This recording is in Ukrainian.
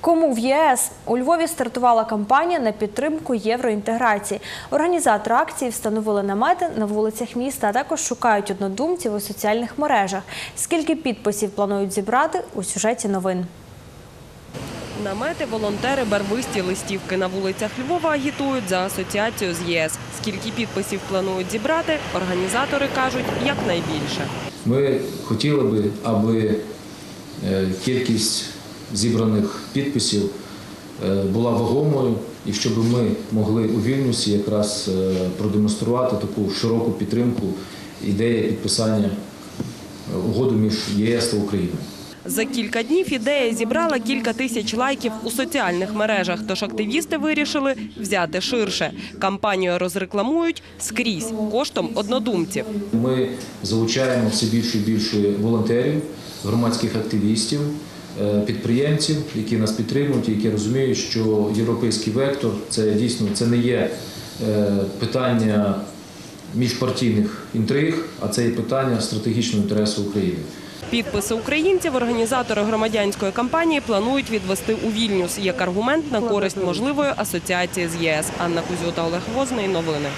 Кому в ЄС у Львові стартувала кампанія на підтримку євроінтеграції. Організатори акції встановили намети на вулицях міста, а також шукають однодумців у соціальних мережах. Скільки підписів планують зібрати у сюжеті новин? Намети, волонтери, барвисті листівки на вулицях Львова агітують за асоціацію з ЄС. Скільки підписів планують зібрати, організатори кажуть, якнайбільше. Ми хотіли би, аби е, кількість зібраних підписів е, була вагомою, і щоб ми могли у Вільнюсі якраз е, продемонструвати таку широку підтримку ідеї підписання е, угоди між ЄС та Україною. За кілька днів ідея зібрала кілька тисяч лайків у соціальних мережах, тож активісти вирішили взяти ширше. Кампанію розрекламують скрізь коштом однодумців. Ми залучаємо все більше і більше волонтерів, громадських активістів, підприємців, які нас підтримують, які розуміють, що європейський вектор це дійсно це не є е, питання міжпартійних інтриг, а це є питання стратегічного інтересу України. Підписи українців організатори громадянської кампанії планують відвести у Вільнюс як аргумент на користь можливої асоціації з ЄС. Анна Кузюта, Олег Возний. Новини.